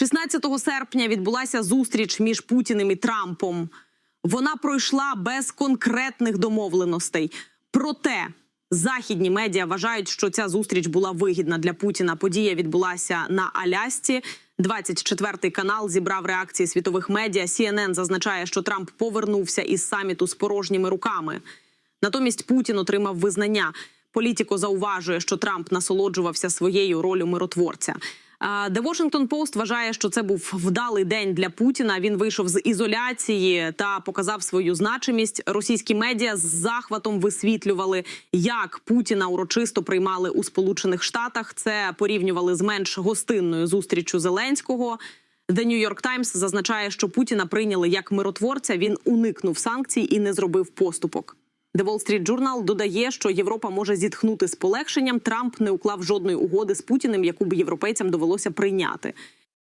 16 серпня відбулася зустріч між Путіним і Трампом. Вона пройшла без конкретних домовленостей. Проте західні медіа вважають, що ця зустріч була вигідна для Путіна. Подія відбулася на Алясці. 24-й канал зібрав реакції світових медіа. CNN зазначає, що Трамп повернувся із саміту з порожніми руками. Натомість Путін отримав визнання. Політіко зауважує, що Трамп насолоджувався своєю ролью миротворця. The Washington Post вважає, що це був вдалий день для Путіна. Він вийшов з ізоляції та показав свою значимість. Російські медіа з захватом висвітлювали, як Путіна урочисто приймали у Сполучених Штатах. Це порівнювали з менш гостинною зустрічю Зеленського. The New York Times зазначає, що Путіна прийняли як миротворця. Він уникнув санкцій і не зробив поступок. The Wall Street Journal додає, що Європа може зітхнути з полегшенням. Трамп не уклав жодної угоди з Путіним, яку б європейцям довелося прийняти.